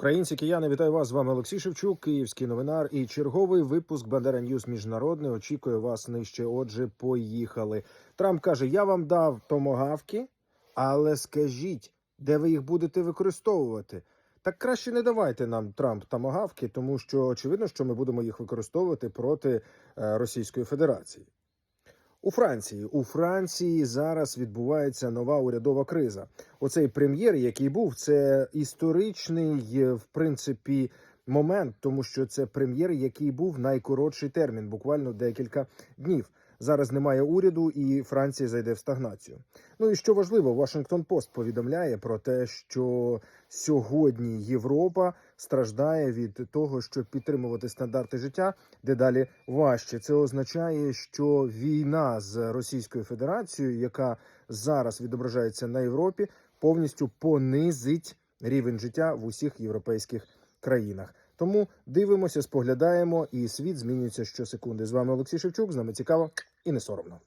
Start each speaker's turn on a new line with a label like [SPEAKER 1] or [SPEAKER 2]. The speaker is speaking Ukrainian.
[SPEAKER 1] Українці, кияни, вітаю вас. З вами Олексій Шевчук, київський новинар. І черговий випуск Бандера Ньюс Міжнародний очікує вас нижче. Отже, поїхали. Трамп каже: Я вам дав томогавки, але скажіть, де ви їх будете використовувати? Так краще не давайте нам Трамп томагавки, тому що очевидно, що ми будемо їх використовувати проти е, Російської Федерації. У Франції у Франції зараз відбувається нова урядова криза. Оцей прем'єр, який був, це історичний, е, в принципі, момент, тому що це прем'єр, який був найкоротший термін, буквально декілька днів. Зараз немає уряду, і Франція зайде в стагнацію. Ну і що важливо, Вашингтон Пост повідомляє про те, що сьогодні Європа страждає від того, що підтримувати стандарти життя дедалі важче. Це означає, що війна з Російською Федерацією, яка зараз відображається на Європі, повністю понизить рівень життя в усіх європейських країнах. Тому дивимося, споглядаємо, і світ змінюється щосекунди. З вами Олексій Шевчук. З нами цікаво і не соромно.